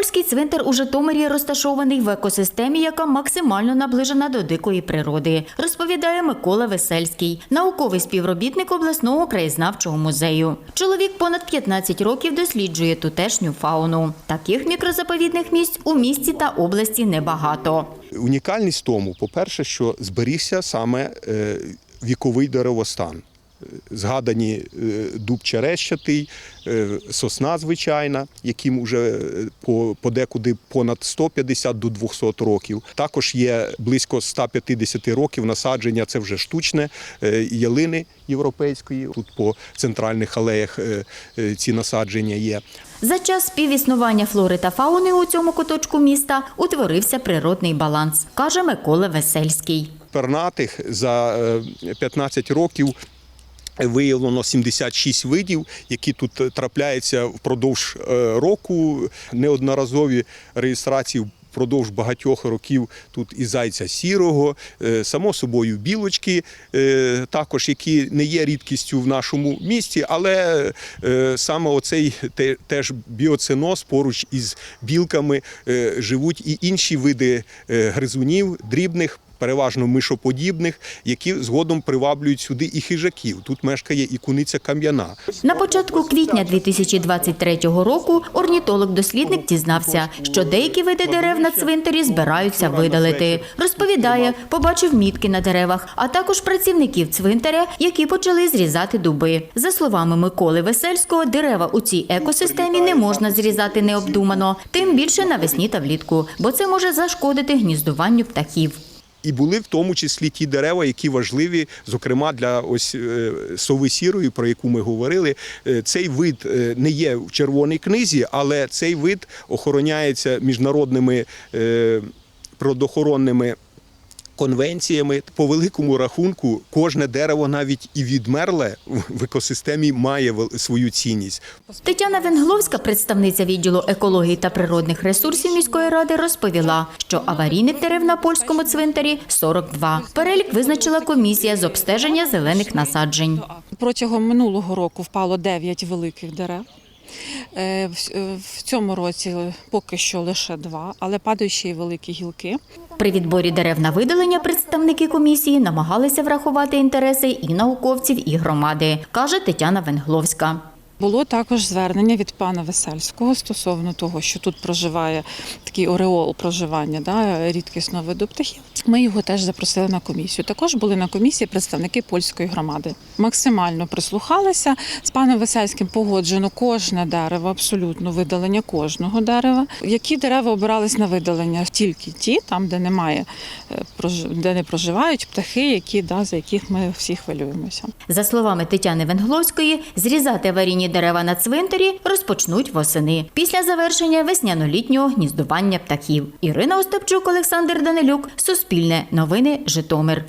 Польський цвинтар у Житомирі розташований в екосистемі, яка максимально наближена до дикої природи, розповідає Микола Весельський, науковий співробітник обласного краєзнавчого музею. Чоловік понад 15 років досліджує тутешню фауну. Таких мікрозаповідних місць у місті та області небагато. Унікальність тому, по-перше, що зберігся саме е, віковий деревостан. Згадані е, дуб черещатий, е, сосна звичайна, яким вже е, подекуди понад 150 до 200 років. Також є близько 150 років насадження, це вже штучне ялини європейської. Тут по центральних алеях ці насадження є. За час співіснування флори та фауни у цьому куточку міста утворився природний баланс, каже Микола Весельський. пернатих за е, 15 років. Виявлено 76 видів, які тут трапляються впродовж е, року. Неодноразові реєстрації впродовж багатьох років тут і зайця сірого, е, само собою білочки, е, також які не є рідкістю в нашому місті, але е, саме оцей теж біоциноз поруч із білками е, живуть і інші види е, гризунів, дрібних переважно мишоподібних, які згодом приваблюють сюди і хижаків. Тут мешкає і куниця кам'яна. На початку квітня 2023 року орнітолог-дослідник дізнався, що деякі види дерев на цвинтарі збираються видалити. Розповідає, побачив мітки на деревах, а також працівників цвинтаря, які почали зрізати дуби. За словами Миколи Весельського, дерева у цій екосистемі не можна зрізати необдумано, тим більше навесні та влітку, бо це може зашкодити гніздуванню птахів. І були в тому числі ті дерева, які важливі, зокрема для ось е, сови сірої, про яку ми говорили. Е, Цей вид е, не є в червоній книзі, але цей вид охороняється міжнародними природоохоронними конвенціями. По великому рахунку, кожне дерево, навіть і відмерле в екосистемі, має свою цінність. Тетяна Венгловська, представниця відділу екології та природних ресурсів міської ради, розповіла, що аварійних дерев на польському цвинтарі 42. Перелік визначила комісія з обстеження зелених насаджень. Протягом минулого року впало 9 великих дерев. Е, е, В цьому році поки що лише два, але падають ще й великі гілки. При відборі дерев на видалення представники комісії намагалися врахувати інтереси і науковців, і громади, каже Тетяна Венгловська. Було також звернення від пана Весельського стосовно того, що тут проживає такий ореол проживання да, рідкісного виду птахів. Ми його теж запросили на комісію. Також були на комісії представники польської громади. Максимально прислухалися. З паном Весельським погоджено кожне дерево, абсолютно видалення кожного дерева. Які дерева обирались на видалення? Тільки ті, там, де немає, е, де не проживають птахи, які да, за яких ми всі хвилюємося. За словами Тетяни Венгловської, зрізати аварійні дерева на цвинтарі розпочнуть восени після завершення весняно-літнього гніздування птахів. Ірина Остапчук, Олександр Данилюк, Суспільне новини, Житомир.